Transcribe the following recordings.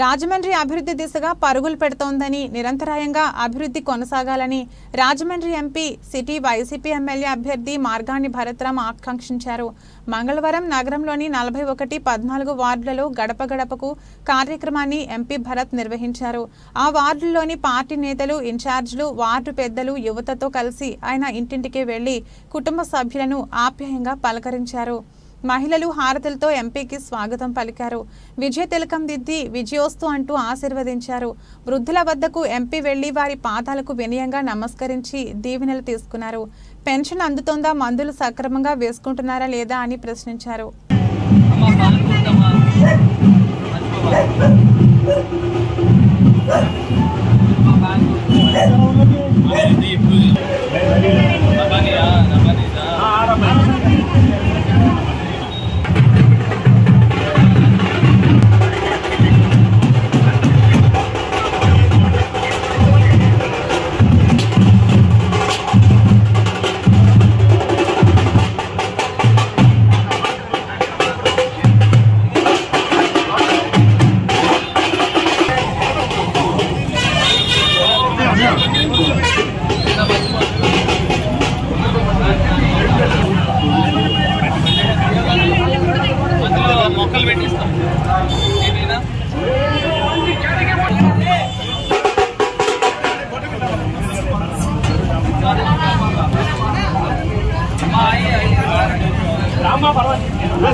రాజమండ్రి అభివృద్ధి దిశగా పరుగులు పెడుతోందని నిరంతరాయంగా అభివృద్ధి కొనసాగాలని Rajahmundry MP city YCP MLA అభ్యర్థి మార్గాని భరత్రామ్ ఆకాంక్షించారు. మంగళవారం నగరంలోని నలభై ఒకటి పద్నాలుగు వార్డులలో గడప గడపకు కార్యక్రమాన్ని ఎంపీ భరత్ నిర్వహించారు. ఆ వార్డుల్లోని పార్టీ నేతలు ఇన్ఛార్జీలు వార్డు పెద్దలు యువతతో కలిసి ఆయన ఇంటింటికి వెళ్ళి కుటుంబ సభ్యులను ఆప్యాయంగా పలకరించారు. మహిళలు హారతులతో ఎంపీకి స్వాగతం పలికారు. విజయ తిలకం దిద్ది విజయోస్తు అంటూ ఆశీర్వదించారు. వృద్ధుల వద్దకు ఎంపీ వెళ్ళి వారి పాదాలకు వినయంగా నమస్కరించి దీవెనలు తీసుకున్నారు. పెన్షన్ అందుతోందా? మందులు సక్రమంగా వేసుకుంటున్నారా లేదా అని ప్రశ్నించారు. అమ్మ బాగుంటుందమ్మా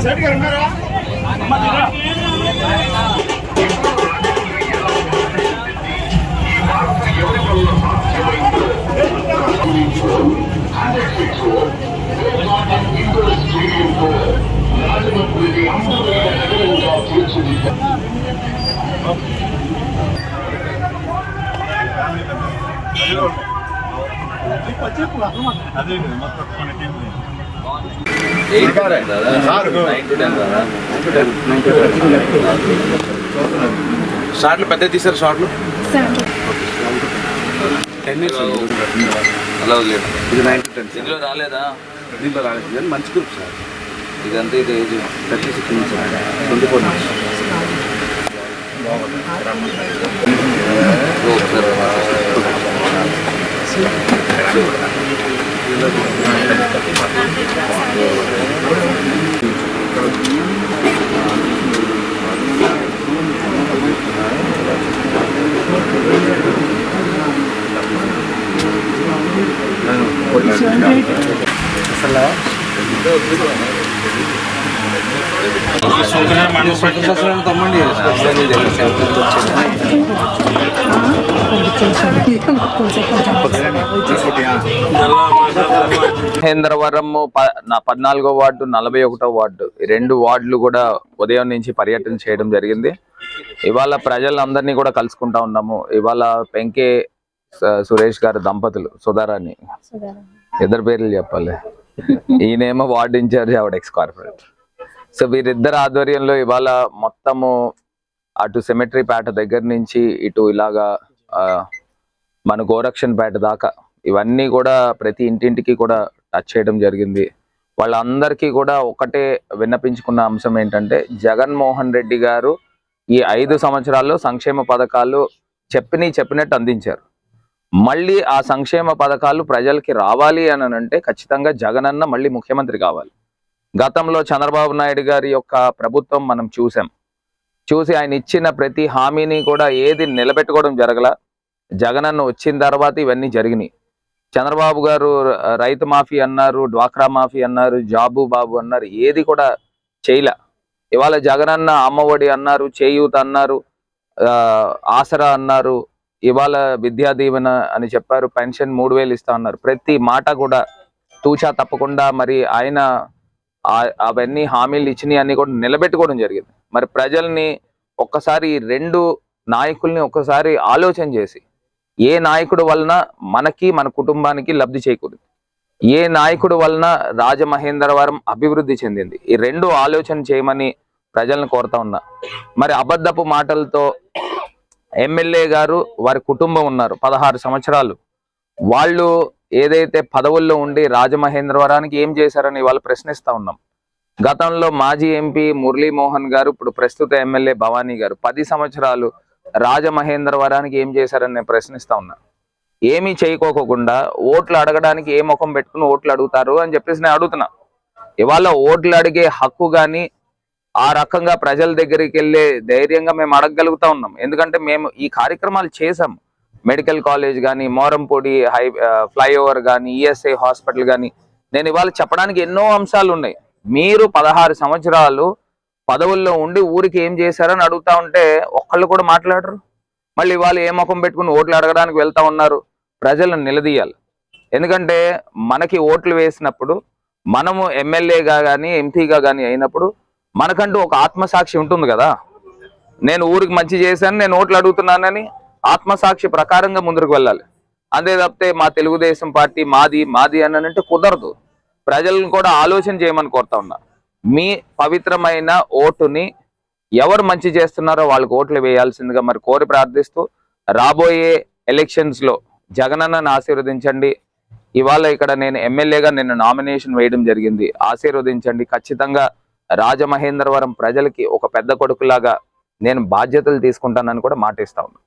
సెట్ గారు ఉన్నారా? అదే మొత్తం మనకి షార్ట్లు పెద్ద తీసారు షార్ట్లు టెన్ అలా లేదు ఇది నైన్ టు టెన్ ఇందులో రాలేదా? దీంట్లో రాలేదు. కానీ మంచి గ్రూప్ సార్ ఇదంతా ఇది ఏజ్ థర్టీ సిక్స్ నుంచి ట్వంటీ ఫోర్ నుంచి ఒకసారి మహేంద్రవరం పద్నాలుగో వార్డు నలభై ఒకటో వార్డు. రెండు వార్డులు కూడా ఉదయం నుంచి పర్యటన చేయడం జరిగింది. ఇవాళ ప్రజలందరినీ కూడా కలుసుకుంటా ఉన్నాము. ఇవాళ పెంకే సురేష్ గారు దంపతులు సుధారాణి. ఇద్దరు పేర్లు చెప్పాలి. ఈయనేమో వార్డు ఇన్ఛార్జ్ ఆవిడ ఎక్స్ కార్పొరేట్ సో వీరిద్దరు ఆధ్వర్యంలో ఇవాళ మొత్తము అటు సెమెట్రీ పేట దగ్గర నుంచి ఇటు ఇలాగా మన గోరక్షన్ పేట దాకా ఇవన్నీ కూడా ప్రతి ఇంటింటికి కూడా టచ్ చేయడం జరిగింది. వాళ్ళందరికీ కూడా ఒకటే విన్నపించుకున్న అంశం ఏంటంటే జగన్మోహన్ రెడ్డి గారు ఈ ఐదు సంవత్సరాల్లో సంక్షేమ పథకాలు చెప్పిని చెప్పినట్టు అందించారు. మళ్ళీ ఆ సంక్షేమ పథకాలు ప్రజలకి రావాలి అని అంటే ఖచ్చితంగా జగనన్న మళ్ళీ ముఖ్యమంత్రి కావాలి. గతంలో చంద్రబాబు నాయుడు గారి యొక్క ప్రభుత్వం మనం చూసాం. చూసి ఆయన ఇచ్చిన ప్రతి హామీని కూడా ఏది నిలబెట్టుకోవడం జరగల. జగనన్న వచ్చిన తర్వాత ఇవన్నీ జరిగినాయి. చంద్రబాబు గారు రైతు మాఫీ అన్నారు డ్వాక్రా మాఫీ అన్నారు జాబు బాబు అన్నారు ఏది కూడా చేయలే. ఇవాళ జగనన్న అమ్మఒడి అన్నారు చేయూత అన్నారు ఆసరా అన్నారు ఇవాళ విద్యా దీవెన అని చెప్పారు పెన్షన్ మూడు వేలు ఇస్తా అన్నారు. ప్రతి మాట కూడా తూచా తప్పకుండా మరి ఆయన అవన్నీ హామీలు ఇచ్చినవి అన్ని కూడా నిలబెట్టుకోవడం జరిగింది. మరి ప్రజల్ని ఒక్కసారి రెండు నాయకుల్ని ఒక్కసారి ఆలోచన చేసి ఏ నాయకుడు వలన మనకి మన కుటుంబానికి లబ్ధి చేకూరింది? ఏ నాయకుడు వలన రాజమహేంద్రవరం అభివృద్ధి చెందింది? ఈ రెండు ఆలోచన చేయమని ప్రజలను కోరుతా ఉన్నా. మరి అబద్ధపు మాటలతో ఎమ్మెల్యే గారు వారి కుటుంబం ఉన్నారు పదహారు సంవత్సరాలు. వాళ్ళు ఏదైతే పదవుల్లో ఉండి రాజమహేంద్రవరానికి ఏం చేశారని వాళ్ళు ప్రశ్నిస్తా ఉన్నాం. గతంలో మాజీ ఎంపీ మురళీమోహన్ గారు ఇప్పుడు ప్రస్తుత ఎమ్మెల్యే భవానీ గారు పది సంవత్సరాలు రాజమహేంద్రవరానికి ఏం చేశారని నేను ప్రశ్నిస్తా ఉన్నా. ఏమీ చేయకోకుండా ఓట్లు అడగడానికి ఏ ముఖం పెట్టుకుని ఓట్లు అడుగుతారు అని చెప్పేసి నేను అడుగుతున్నా. ఇవాళ ఓట్లు అడిగే హక్కు కానీ ఆ రకంగా ప్రజల దగ్గరికి వెళ్ళే ధైర్యంగా మేము అడగగలుగుతా ఉన్నాం. ఎందుకంటే మేము ఈ కార్యక్రమాలు చేసాం మెడికల్ కాలేజ్ కానీ మోరంపొడి హై ఫ్లైఓవర్ కానీ ఈఎస్ఐ హాస్పిటల్ కానీ నేను ఇవాళ చెప్పడానికి ఎన్నో అంశాలు ఉన్నాయి. మీరు పదహారు సంవత్సరాలు పదవుల్లో ఉండి ఊరికి ఏం చేశారని అడుగుతా ఉంటే ఒక్కళ్ళు కూడా మాట్లాడరు. మళ్ళీ ఇవాళ ఏ ముఖం పెట్టుకుని ఓట్లు అడగడానికి వెళ్తా ఉన్నారు? ప్రజలను నిలదీయాలి. ఎందుకంటే మనకి ఓట్లు వేసినప్పుడు మనము ఎమ్మెల్యేగా కానీ ఎంపీగా కానీ అయినప్పుడు మనకంటూ ఒక ఆత్మసాక్షి ఉంటుంది కదా. నేను ఊరికి మంచి చేశాను నేను ఓట్లు అడుగుతున్నానని ఆత్మసాక్షి ప్రకారంగా ముందుకు వెళ్ళాలి. అంతే తప్పితే మా తెలుగుదేశం పార్టీ మాది మాది అని అంటే కుదరదు. ప్రజలను కూడా ఆలోచన చేయమని కోరుతా ఉన్నా. మీ పవిత్రమైన ఓటుని ఎవరు మంచి చేస్తున్నారో వాళ్ళకి ఓట్లు వేయాల్సిందిగా మరి కోరి ప్రార్థిస్తూ రాబోయే ఎలక్షన్స్లో జగనన్నను ఆశీర్వదించండి. ఇవాళ ఇక్కడ నేను ఎమ్మెల్యేగా నిన్న నామినేషన్ వేయడం జరిగింది. ఆశీర్వదించండి. ఖచ్చితంగా రాజమహేంద్రవరం ప్రజలకి ఒక పెద్ద కొడుకులాగా నేను బాధ్యతలు తీసుకుంటానని కూడా మాటిస్తా ఉన్నాను